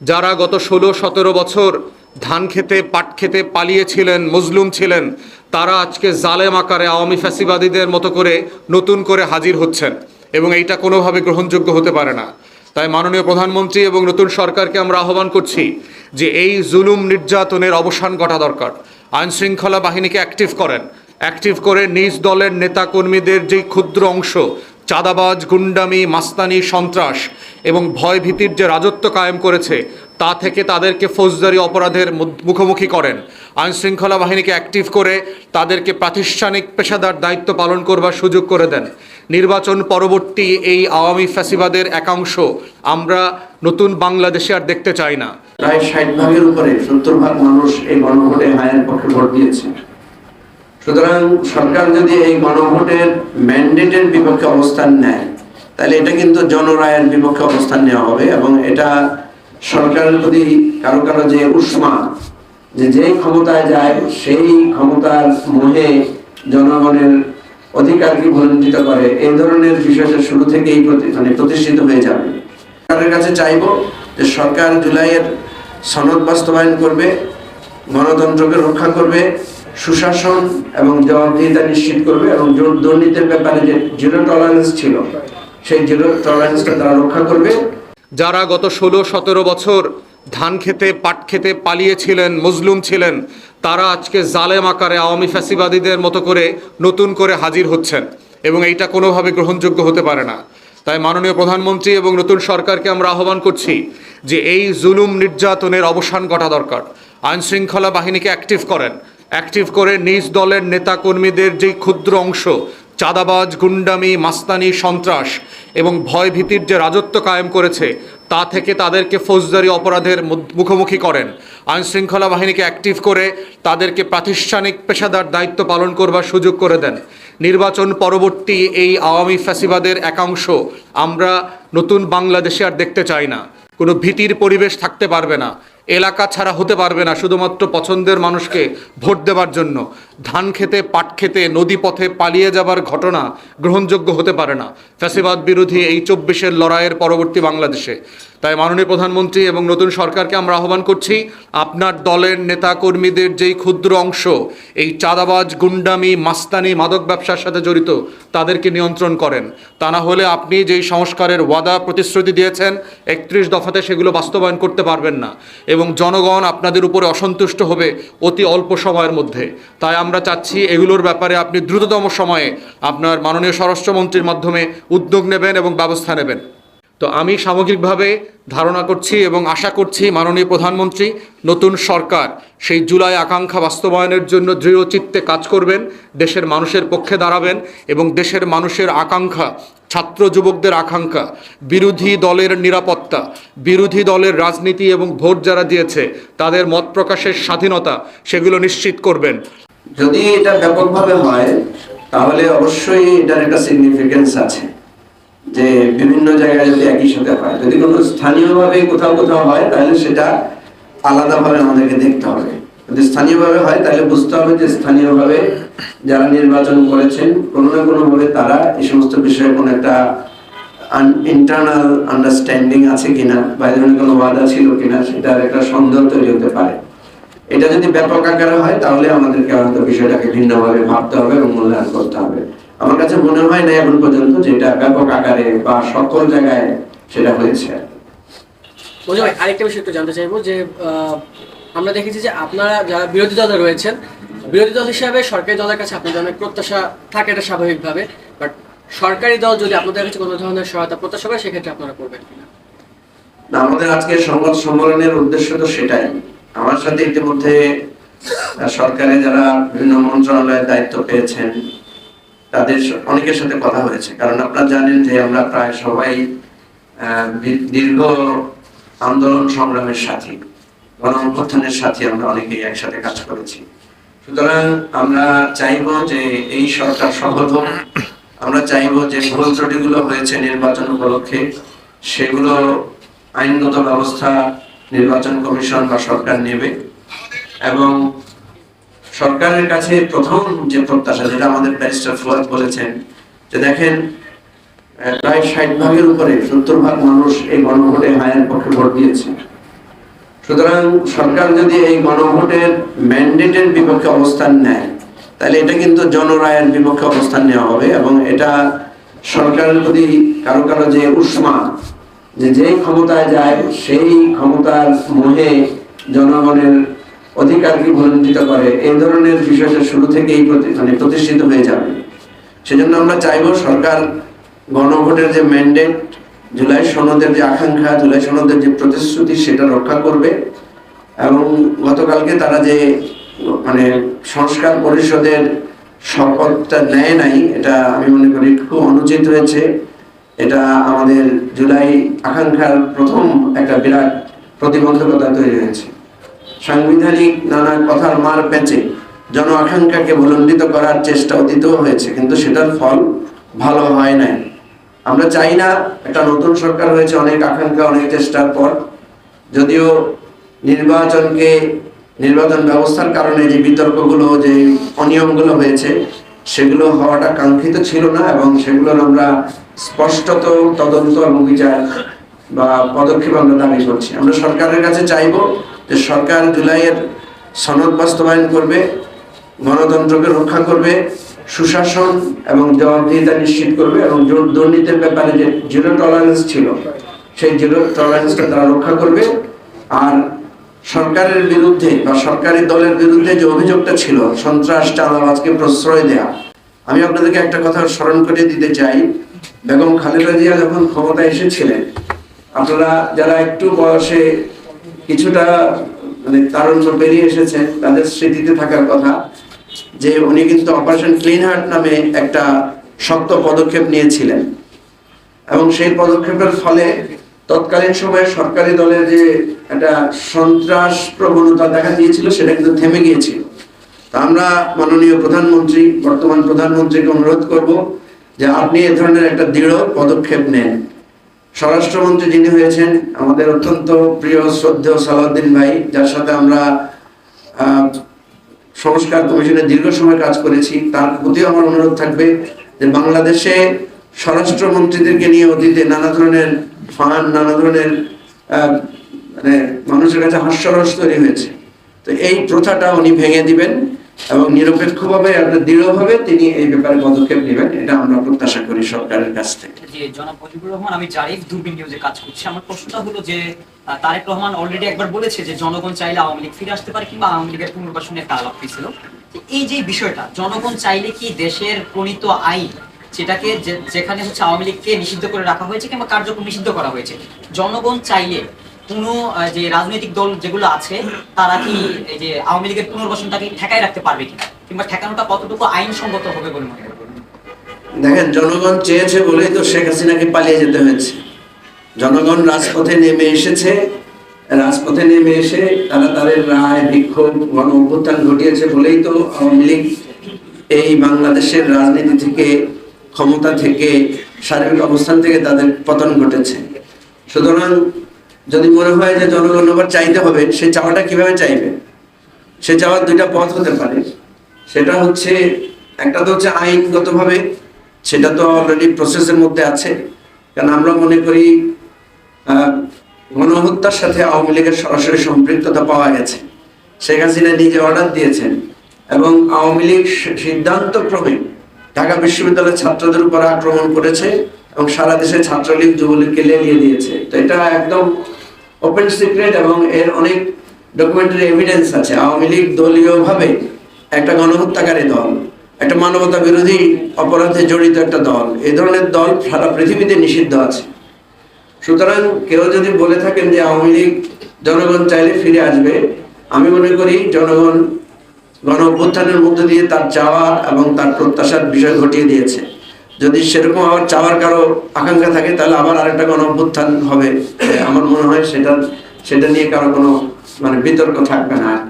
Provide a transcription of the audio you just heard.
যারা গত ষোলো, সতেরো বছর ধান খেতে, পাট খেতে পালিয়েছিলেন মজলুম ছিলেন, তারা আজকে জালেম আকারে আওয়ামী ফ্যাসিবাদীদের মতো করে নতুন করে হাজির হচ্ছেন এবং এইটা কোনোভাবে গ্রহণযোগ্য হতে পারে না। তাই মাননীয় প্রধানমন্ত্রী এবং নতুন সরকারকে আমরা আহ্বান করছি যে এই জুলুম নির্যাতনের অবসান ঘটা দরকার। আইন শৃঙ্খলা বাহিনীকে অ্যাক্টিভ করেন। অ্যাক্টিভ করে নিজ দলের নেতা কর্মীদের যেই ক্ষুদ্র অংশ, চাঁদাবাজ, গুন্ডামি, মাস্তানি, সন্ত্রাস এবং ভয় ভীতির যে রাজত্ব কায়েম করেছে, তা থেকে তাদেরকে ফৌজদারি অপরাধের মুখোমুখি করেন। আইন শৃঙ্খলা বাহিনীকে অ্যাক্টিভ করে তাদেরকে প্রাতিষ্ঠানিক পেশাদার দায়িত্ব পালন করবার সুযোগ করে দেন। নির্বাচন পরবর্তী এই আওয়ামী ফ্যাসিবাদের একাংশ আমরা নতুন বাংলাদেশে আর দেখতে চাই না। প্রায় ষাট ভাগের উপরে, সত্তর ভাগ মানুষ এই গণভোটে হায়ের পক্ষে ভোট দিয়েছে। সুতরাং সরকার যদি এই গণভোটের ম্যান্ডেটের বিপক্ষে অবস্থান নেয় তাহলে এটা কিন্তু জনরায়ের বিপক্ষে অবস্থান নেওয়া হবে এবং এটা সরকারের প্রতি কারও কারও যে উষ্মা, যে যেই ক্ষমতায় যায়, সেই ক্ষমতার মোহে জনগণের অধিকারকে বঞ্চিত করে। এই ধরনের বিষয়টা শুরু থেকেই মানে প্রতিষ্ঠিত হয়ে যাবে। সরকারের কাছে চাইব যে সরকার জুলাইয়ের সনদ বাস্তবায়ন করবে, গণতন্ত্রকে রক্ষা করবে, সুশাসন এবং জবাবদিহিতা নিশ্চিত করবে এবং দুর্নীতির ব্যাপারে যে জিরো টলারেন্স ছিল সেই তারা রক্ষা করবে। যারা গত ষোলো সতেরো বছর ধান খেতে, পাট খেতে পালিয়েছিলেন মজলুম ছিলেন, তারা আজকে জালেম আকারে আওয়ামী ফ্যাসিবাদীদের মতো করে নতুন করে হাজির হচ্ছেন এবং এইটা কোনোভাবে গ্রহণযোগ্য হতে পারে না। তাই মাননীয় প্রধানমন্ত্রী এবং নতুন সরকারকে আমরা আহ্বান করছি যে এই জুলুম নির্যাতনের অবসান ঘটা দরকার। আইন শৃঙ্খলা বাহিনীকে অ্যাক্টিভ করেন। অ্যাক্টিভ করে নিজ দলের নেতা কর্মীদের যেই ক্ষুদ্র অংশ চাঁদাবাজ, গুন্ডামি, মাস্তানি, সন্ত্রাস এবং ভয়ভীতির যে রাজত্ব কায়েম করেছে, তা থেকে তাদেরকে ফৌজদারি অপরাধের মুখোমুখি করেন। আইনশৃঙ্খলা বাহিনীকে অ্যাক্টিভ করে তাদেরকে প্রাতিষ্ঠানিক পেশাদার দায়িত্ব পালন করবার সুযোগ করে দেন। নির্বাচন পরবর্তী এই আওয়ামী ফ্যাসিবাদের একাংশ আমরা নতুন বাংলাদেশে আর দেখতে চাই না। কোনো ভীতির পরিবেশ থাকতে পারবে না। এলাকা ছাড়া হতে পারবে না শুধুমাত্র পছন্দের মানুষকে ভোট দেবার জন্য। ধান খেতে, পাট খেতে, নদী পথে পালিয়ে যাবার ঘটনা গ্রহণযোগ্য হতে পারে না। ফ্যাসিবাদ বিরোধী এই চব্বিশের লড়াইয়ের পরবর্তী বাংলাদেশে। তাই মাননীয় প্রধানমন্ত্রী এবং নতুন সরকারকে আমরা আহ্বান করছি, আপনার দলের নেতা কর্মীদের যেই ক্ষুদ্র অংশ, এই চাঁদাবাজ, গুন্ডামি, মাস্তানি, মাদক ব্যবসার সাথে জড়িত, তাদেরকে নিয়ন্ত্রণ করেন। তা না হলে আপনি যেই সংস্কারের ওয়াদা, প্রতিশ্রুতি দিয়েছেন, একত্রিশ দফাতে সেগুলো বাস্তবায়ন করতে পারবেন না এবং জনগণ আপনাদের উপরে অসন্তুষ্ট হবে অতি অল্প সময়ের মধ্যে। তাই আমরা চাচ্ছি এগুলোর ব্যাপারে আপনি দ্রুততম সময়ে আপনার মাননীয় স্বরাষ্ট্রমন্ত্রীর মাধ্যমে উদ্যোগ নেবেন এবং ব্যবস্থা নেবেন। তো আমি সামগ্রিকভাবে ধারণা করছি এবং আশা করছি মাননীয় প্রধানমন্ত্রী, নতুন সরকার সেই জুলাই আকাঙ্ক্ষা বাস্তবায়নের জন্য দৃঢ় চিত্তে কাজ করবেন, দেশের মানুষের পক্ষে দাঁড়াবেন এবং দেশের মানুষের আকাঙ্ক্ষা, ছাত্র যুবকদের আকাঙ্ক্ষা, বিরোধী দলের নিরাপত্তা, বিরোধী দলের রাজনীতি এবং ভোট যারা দিয়েছে, তাদের মত প্রকাশের স্বাধীনতা, সেগুলো নিশ্চিত করবেন। যদি এটা ব্যাপকভাবে হয়, তাহলে অবশ্যই এটার একটা সিগনিফিকেন্স আছে। যে বিভিন্ন জায়গায় যদি একই সাথে হয়। যদি কোনো স্থানীয়ভাবে কোথাও কোথাও হয়, তাহলে সেটা আলাদাভাবে আমাদেরকে দেখতে হবে। যদি স্থানীয়ভাবে হয়, তাহলে বুঝতে হবে যে স্থানীয়ভাবে যারা নির্বাচন করেছেন, কোনো না কোনো ভাবে তারা এই সমস্ত বিষয়ে কোনো একটা ইন্টারনাল আন্ডারস্ট্যান্ডিং আছে কিনা, বা এই ধরনের কোনো ওয়াদা ছিল কিনা, সেটার একটা সন্দেহ তৈরি হতে পারে। এটা যদি ব্যাপক আকারে হয়, তাহলে আমাদেরকে হয়তো বিষয়টাকে ভিন্নভাবে ভাবতে হবে এবং মূল্যায়ন করতে হবে। কাছে মনে হয় না এখন পর্যন্ত যেটা ব্যাপক আকারে বা সকল জায়গায় সেটা হয়েছে। আরেকটা বিষয় একটু জানতে চাইব যে আমরা দেখেছি যে আপনারা যারা বিরোধী দলে রয়েছেন বিরোধী দল হিসাবে সরকারি দলের কাছে আপনাদের অনেক প্রত্যাশা থাকে এটা স্বাভাবিকভাবে বাট সরকারি দল যদি আপনাদের কাছে কোনো ধরনের সহায়তা প্রত্যাশা করে সেক্ষেত্রে আপনারা করবেন না আমাদের আজকে সংবাদ সম্মেলনের উদ্দেশ্য তো সেটাই। আমার সাথে ইতিমধ্যে সরকারে যারা বিভিন্ন মন্ত্রণালয়ের দায়িত্ব পেয়েছেন তাদের অনেকের সাথে কথা হয়েছে। কারণ আপনারা জানেন যে আমরা প্রায় সবাই দীর্ঘ আন্দোলন সংগ্রামের সাথী গণ অভ্যুত্থানের সাথে আমরা অনেকেই একসাথে কাজ করেছি। সুতরাং আমরা চাইব যে এই সরকার হোক আমরা চাইব যে ভুল ত্রুটিগুলো হয়েছে নির্বাচন উপলক্ষে, সেগুলো আইনগত ব্যবস্থা, নির্বাচন কমিশন বা সরকার নেবে এবং সরকারের কাছে প্রথম যে প্রত্যাশা, যেটা আমাদের ব্যারিস্টার ফুয়াদ বলেছেন, যে দেখেন প্রায় ষাট ভাগের উপরে, সত্তর ভাগ মানুষ এই গণভোটে হায়ের পক্ষে ভোট দিয়েছে। সুতরাং সরকার যদি এই গণভোটের ম্যান্ডেটের বিপক্ষে অবস্থান নেয়, তাহলে এটা কিন্তু জনরায়ের বিপক্ষে অবস্থান নেওয়া হবে এবং এটা সরকারের প্রতি কারও কারও যে উষ্মা, যে যেই ক্ষমতায় যায়, সেই ক্ষমতার মোহে জনগণের অধিকারকে ভঞ্জিত করে, এই ধরনের বিষয়টা শুরু থেকেই মানে প্রতিষ্ঠিত হয়ে যাবে। সেজন্য আমরা চাইব সরকার গণভোটের যে ম্যান্ডেট জুলাই সনদের যে আকাঙ্ক্ষা, জুলাই সনদের যে প্রতিশ্রুতি, সেটা রক্ষা করবে। এবং গতকালকে তারা যে মানে সংস্কার পরিষদের শপথটা নেয় নাই, এটা আমি মনে করি খুব অনুচিত হয়েছে। এটা আমাদের জুলাই আকাঙ্ক্ষার প্রথম একটা বিরাট প্রতিবন্ধকতা তৈরি হয়েছে। সাংবিধানিক নানা কথার মার পেঁচে জন আকাঙ্ক্ষাকে ভুলণ্ডিত করার চেষ্টা অতীত হয়েছে, কিন্তু সেটার ফল ভালো হয় নাই। আমরা চাই না একটা নতুন সরকার হয়েছে, অনেক আকাঙ্ক্ষা, অনেক চেষ্টার পর। যদিও নির্বাচনকে, নির্বাচন ব্যবস্থার কারণে যে বিতর্কগুলো, যে অনিয়মগুলো হয়েছে, সেগুলো হওয়াটা কাঙ্ক্ষিত ছিল না এবং সেগুলোর আমরা স্পষ্টত তদন্ত এবং বিচার বা পদক্ষেপ আমরা দাবি করছি। আমরা সরকারের কাছে চাইব যে সরকার জুলাইয়ের সনদ বাস্তবায়ন করবে, গণতন্ত্রকে রক্ষা করবে, সুশাসন এবং জবাবদিহিতা নিশ্চিত করবে এবং দুর্নীতির ব্যাপারে যে জিরো টলারেন্স ছিল, সেই জিরো টলারেন্সটা তারা রক্ষা করবে। আর সরকারের বিরুদ্ধে বা সরকারি দলের বিরুদ্ধে যে অভিযোগটা ছিল, সন্ত্রাস চাঁদাবাজকে প্রশ্রয় দেয়া, আমি আপনাদেরকে একটা কথা স্মরণ করিয়ে দিতে চাই। বেগম খালেদা জিয়া যখন ক্ষমতায় এসেছিলেন, আপনারা যারা একটু বয়সে কিছুটা মানে তারুণ্য পেরিয়ে এসেছেন তাদের স্মৃতিতে থাকার কথা, যে উনি কিন্তু অপারেশন ক্লিন হার্ট নামে একটা শক্ত পদক্ষেপ নিয়েছিলেন। এবং সেই পদক্ষেপের ফলে তৎকালীন সময়ে সরকারি দলের যে একটা সন্ত্রাস প্রবণতা দেখা দিয়েছিল, সেটা কিন্তু থেমে গিয়েছিল। তা আমরা মাননীয় প্রধানমন্ত্রী, বর্তমান প্রধানমন্ত্রীকে অনুরোধ করব যে আপনি এ ধরনের একটা দৃঢ় পদক্ষেপ নেন। স্বরাষ্ট্রমন্ত্রী যিনি হয়েছেন, আমাদের অত্যন্ত প্রিয় শ্রদ্ধেয় সালাউদ্দিন ভাই, যার সাথে আমরা সংস্কার কমিশনে দীর্ঘ সময় কাজ করেছি, তার প্রতিও আমার অনুরোধ থাকবে যে বাংলাদেশে স্বরাষ্ট্রমন্ত্রীদেরকে নিয়ে অতীতে নানা ধরনের ফান নানা ধরনের মানে মানুষের কাছে হাস্যরস তৈরি হয়েছে। তো এই প্রথাটা উনি ভেঙে দিবেন। এবং নিরপেক্ষভাবে এবং দৃঢ়ভাবে তিনি এই ব্যাপারে পদক্ষেপ নেবেন, এটা আমরা প্রত্যাশা করি সরকারের কাছ থেকে। যে জনাব মুজিবুর রহমান, আমি জারিফ দূরবীন নিউজে কাজ করছি। আমার প্রশ্নটা হলো যে তারেক রহমান অলরেডি একবার বলেছে যে, জনগণ চাইলে আওয়ামী লীগ ফিরে আসতে পারে কিংবা আওয়ামী লীগের পুনর্বাসনের একটা আলাপ এই যে বিষয়টা, জনগণ চাইলে কি দেশের প্রণীত আইন, যেটাকে যে- যেখানে হচ্ছে আওয়ামী লীগকে নিষিদ্ধ করে রাখা হয়েছে কিংবা কার্যক্রম নিষিদ্ধ করা হয়েছে, জনগণ চাইলে কোনো যে রাজনৈতিক দল যেগুলো আছে, তারা কি এই যে আওয়ামী লীগের পুনর্বাসনটাকে ঠেকায় রাখতে পারবে কিনা? কিংবা ঠেকানোটা কতটুকু আইনসঙ্গত হবে বলে মনে দেখেন, জনগণ চেয়েছে বলেই তো শেখ হাসিনাকে পালিয়ে যেতে হয়েছে। জনগণ রাজপথে নেমে এসেছে। রাজপথে নেমে এসে তারা তাদের রায়, বিক্ষোভ, গণ অভ্যুত্থান ঘটিয়েছে বলেই তো আওয়ামী লীগ এই বাংলাদেশের রাজনীতি থেকে, ক্ষমতা থেকে, শারীরিক অবস্থান থেকে তাদের পতন ঘটেছে। সুতরাং যদি মনে হয় যে জনগণ আবার চাইতে হবে, সে চাওয়াটা কীভাবে চাইবে? সে চাওয়ার দুইটা পথ হতে পারে। সেটা হচ্ছে, একটা তো হচ্ছে আইনগতভাবে, সেটা তো অলরেডি প্রসেসের মধ্যে আছে। কারণ আমরা মনে করি গণহত্যার সাথে আওয়ামী লীগের সরাসরি সম্পৃক্ততা পাওয়া গেছে। শেখ হাসিনা নিজে অর্ডার দিয়েছেন এবং আওয়ামী লীগ সি- সিদ্ধান্তক্রমে ঢাকা বিশ্ববিদ্যালয়ের ছাত্রদের উপর আক্রমণ করেছে এবং সারা দেশে ছাত্রলীগ, যুবলীগকে লেলিয়ে দিয়েছে। তো এটা একদম ওপেন সিক্রেট এবং এর অনেক ডকুমেন্টারি এভিডেন্স আছে। আওয়ামী লীগ দলীয়ভাবে একটা গণহত্যাকারী দল, একটা মানবতা বিরোধী অপরাধে জড়িত একটা দল এই ধরনের দল সারা পৃথিবীতে নিষিদ্ধ আছে। সুতরাং কেউ যদি বলে থাকেন যে আওয়ামী লীগ জনগণ চাইলে ফিরে আসবে, আমি মনে করি জনগণ গণ অভ্যুত্থানের মধ্য দিয়ে তার চাওয়া এবং তার প্রত্যাশার বিষয় ঘটিয়ে দিয়েছে। যদি সেরকম আবার চাওয়ার কারও আকাঙ্ক্ষা থাকে, তাহলে আবার আরেকটা কোনো অভ্যুত্থান হবে আমার মনে হয় সেটা সেটা নিয়ে কারও কোনো মানে বিতর্ক থাকবে না আর।